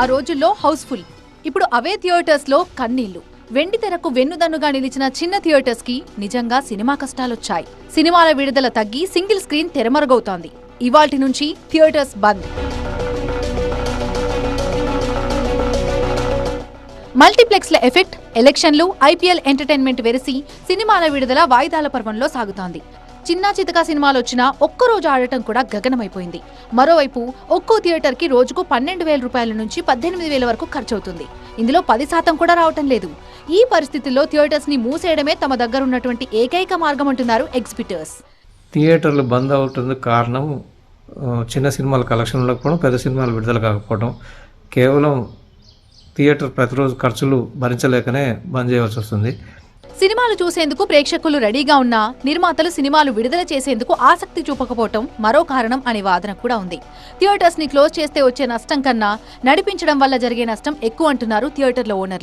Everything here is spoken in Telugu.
ఆ రోజుల్లో హౌస్ఫుల్. ఇప్పుడు అవే థియేటర్స్లో కన్నీళ్ళు వెండి తెరకు వెన్నుదన్నుగా నిలిచిన చిన్న థియేటర్స్కి నిజంగా సినిమా కష్టాలొచ్చాయి. సినిమాల విడుదల తగ్గి సింగిల్ స్క్రీన్ తెరమరుగవుతోంది. ఇవాల్టి నుంచి థియేటర్స్ బంద్. మల్టీప్లెక్స్ల ఎఫెక్ట్ ఎలక్షన్లు ఐపీఎల్ ఎంటర్టైన్మెంట్ వెరసి సినిమాల విడుదల వాయిదాల పర్వంలో సాగుతోంది. చిన్న చితకా సినిమాలు వచ్చినా ఒక్కరోజు ఆడటం కూడా గగనమైపోయింది. మరోవైపు ఒక్కో థియేటర్కి రోజుకు పన్నెండు వేల రూపాయల నుంచి పద్దెనిమిది వేల వరకు ఖర్చవుతుంది. ఇందులో పది శాతం కూడా రావటం లేదు. ఈ పరిస్థితుల్లో థియేటర్స్ని మూసేయడమే తమ దగ్గర ఉన్నటువంటి ఏకైక మార్గం అంటున్నారు ఎగ్జిబిటర్స్. థియేటర్లు బంద్ అవుతుంది కారణం చిన్న సినిమాల కలెక్షన్ ఉండకపోవడం పెద్ద సినిమాలు విడుదల కాకపోవడం. కేవలం థియేటర్ ప్రతిరోజు ఖర్చులు భరించలేకనే బంద్ చేయవలసి వస్తుంది. సినిమాలు చూసేందుకు ప్రేక్షకులు రెడీగా ఉన్నా నిర్మాతలు సినిమాలు విడుదల చేసేందుకు ఆసక్తి చూపకపోవటం మరో కారణం అనే వాదన కూడా ఉంది. థియేటర్స్ని క్లోజ్ చేస్తే వచ్చే నష్టం కన్నా నడిపించడం వల్ల జరిగే నష్టం ఎక్కువ అంటున్నారు థియేటర్ల ఓనర్లు.